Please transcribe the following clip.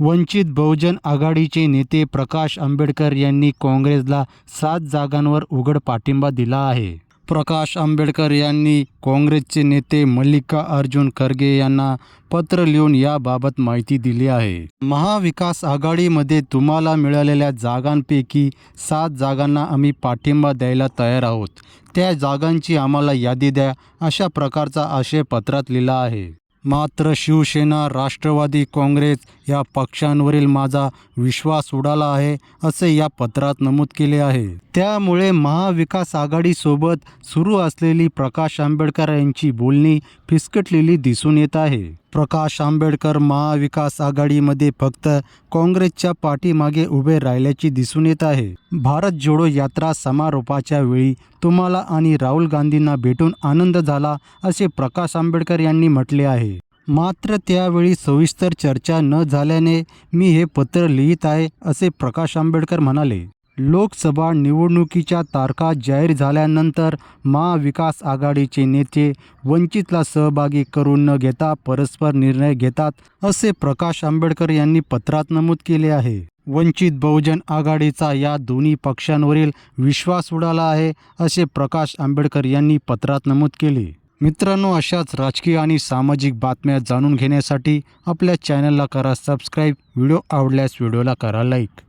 वंचित बहुजन आघाडीचे नेते प्रकाश आंबेडकर यांनी काँग्रेसला सात जागांवर उघड पाठिंबा दिला आहे. प्रकाश आंबेडकर यांनी काँग्रेसचे नेते मल्लिका अर्जुन खरगे यांना पत्र लिहून याबाबत माहिती दिली आहे. महाविकास आघाडीमध्ये तुम्हाला मिळालेल्या जागांपैकी सात जागांना आम्ही पाठिंबा द्यायला तयार आहोत. त्या जागांची आम्हाला यादी द्या अशा प्रकारचा आशय पत्रात लिहिला आहे. मात्र शिवसेना राष्ट्रवादी काँग्रेस या पक्षांवरील माझा विश्वास उडाला आहे असे या पत्रात नमूद केले आहे. त्यामुळे महाविकास आघाडीसोबत सुरू असलेली प्रकाश आंबेडकर यांची बोलणी फिसकटलेली दिसून येत आहे. प्रकाश आंबेडकर महाविकास आघाडीमध्ये फक्त काँग्रेसच्या पाठीमागे उभे राहिल्याचे दिसून येत आहे. भारत जोडो यात्रा समारोपाच्या वेळी तुम्हाला आणि राहुल गांधींना भेटून आनंद झाला असे प्रकाश आंबेडकर यांनी म्हटले आहे. मात्र त्यावेळी सविस्तर चर्चा न झाल्याने मी हे पत्र लिहित आहे असे प्रकाश आंबेडकर म्हणाले. लोकसभा निवडणुकीच्या तारखा जाहीर झाल्यानंतर महाविकास आघाडीचे नेते वंचितला सहभागी करून न घेता परस्पर निर्णय घेतात असे प्रकाश आंबेडकर यांनी पत्रात नमूद केले आहे. वंचित बहुजन आघाडीचा या दोन्ही पक्षांवरील विश्वास उडाला आहे असे प्रकाश आंबेडकर यांनी पत्रात नमूद केले. मित्रांनो अशाच राजकीय आणि सामाजिक बातम्या जाणून घेण्यासाठी आपल्या चॅनलला करा सबस्क्राईब. व्हिडिओ आवडल्यास व्हिडिओला करा लाईक.